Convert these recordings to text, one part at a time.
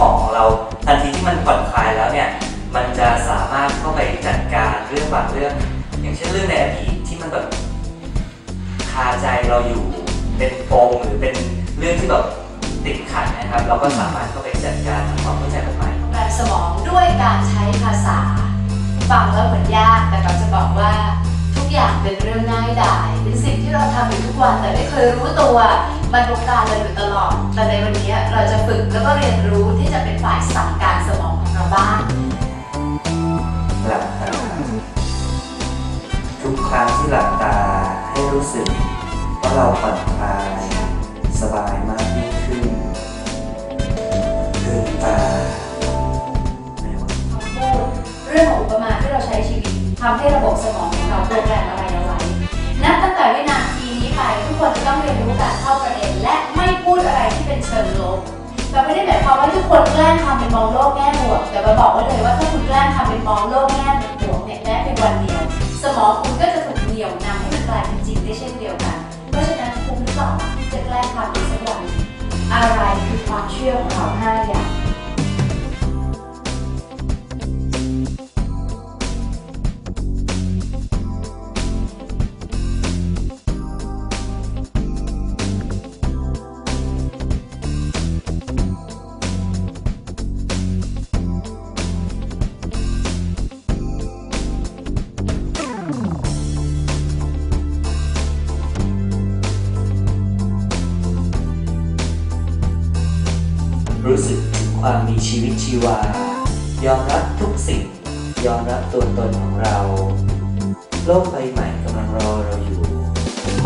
มองของเรา ทันทีที่มันผ่อนคลายแล้วเนี่ยมันจะสามารถเข้าไปจัดการเรื่องบางเรื่อง อย่างเช่นเรื่องในอดีตที่มันแบบคาใจเราอยู่เป็นปมหรือเป็นเรื่องที่แบบติดขัดนะครับ เราก็สามารถเข้าไปจัดการทำความเข้าใจกับมันแปลสมองด้วยการใช้ภาษาฟังแล้วเหมือนยากแต่เราจะบอกว่าทุกอย่างเป็นเรื่องง่ายดายเป็นสิ่งที่เราทำอยู่ทุกวันแต่ไม่เคยรู้ตัว มันบงการเราอยู่ตลอด แต่ในวันนี้เราจะฝึกแล้วก็เรียนรู้ที่จะเป็นฝ่ายสั่งการสมองของเราบ้าง หลับตาทุกครั้งที่หลับตาให้รู้สึกว่าเราผ่อนคลายสบายมากยิ่งขึ้นลืมตาไม่ว่าคำพูดเรื่องของอุปมาที่เราใช้ชีวิตทำให้ระบบสมองของเราโปรแกรมอะไรเอา มองโลกแง่บวกแต่มาบอกไว้เลยว่าถ้าคุณแกล้งทำเป็นมองโลก ความมีชีวิตชีวา ยอมรับทุกสิ่ง ยอมรับตัวตนของเรา โลกใบใหม่กำลังรอเราอยู่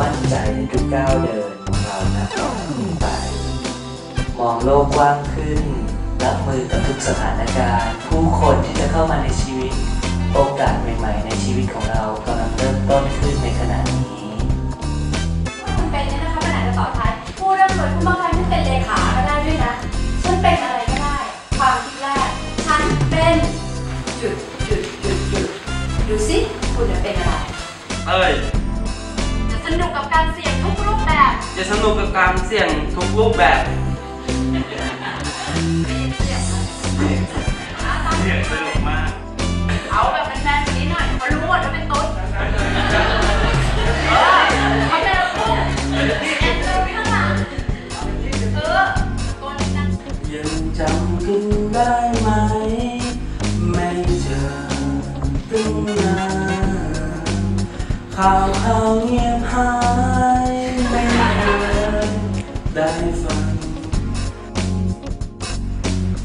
มั่นใจในทุกก้าวเดินของเรานะต่อไป มองโลกกว้างขึ้น รับมือกับทุกสถานการณ์ ผู้คนที่จะเข้ามาในชีวิต โอกาสใหม่ ๆ ในชีวิตของเรากำลังเริ่มต้นขึ้นในขณะนี้คุณเป็นเนี่ยนะคะมันอาจจะต่อท้ายผู้ร่ำรวยผู้มั่งคั่งที่เป็นเลขาก็ได้ด้วยนะฉันเป็นอะไร เอ้ยจะสนุกกับการเสี่ยงทุกรูปแบบ จะสนุกกับการเสี่ยงทุกรูปแบบเสี่ยงสนุกมาก เอาแบบแมนๆแบบนี้หน่อยเขารู้หมดว่าเป็นตุ๊ดเออเขาเป็นอะไรปุ๊บแอนเจอร์ไปข้างหลังเออตัวนี้นะยังจำกันได้ไหม ไม่เจอตั้งนาน ข่าวข่าเงียบหายไม่เคยได้ฟัง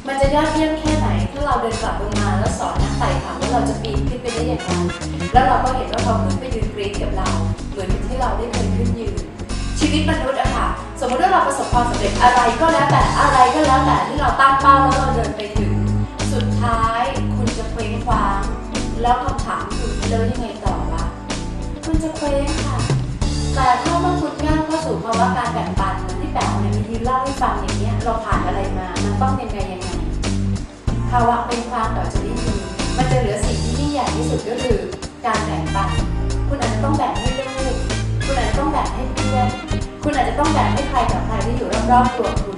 มันจะยอดเยี่ยมแค่ไหน ถ้าเราเดินกลับลงมาแล้วสอนนักไต่ถามว่าเราจะปีนขึ้นไปได้อย่างไรแล้วเราก็เห็นว่าเขาขึ้นไปยืนกรีดกับเรา เหมือนที่เราได้เคยขึ้นยืน ชีวิตมนุษย์อะค่ะ สมมติว่าเราประสบความสำเร็จอะไรก็แล้วแต่อะไรก็แล้วแต่ที่เราตั้งเป้าแล้วเราเดินไปถึง สุดท้ายคุณจะเคว้งคว้าง แล้วคำถามคือแล้วยังไงต่อ จะเคว้งค่ะ แต่ถ้าเมื่อคุณย่างเข้าสู่ภาวะการแบ่งปันที่แบบในวิธีเล่าให้ฟังอย่างเนี้ยเราผ่านอะไรมา มันต้องเป็นไงยังไง ภาวะเป็นความต่อจริตดีมันจะเหลือสิ่งที่ยิ่งใหญ่ที่สุดก็คือการแบ่งปัน คุณอาจจะต้องแบ่งให้ลูก คุณอาจจะต้องแบ่งให้เพื่อน คุณอาจจะต้องแบ่งให้ใครกับใครที่อยู่รอบๆตัวคุณ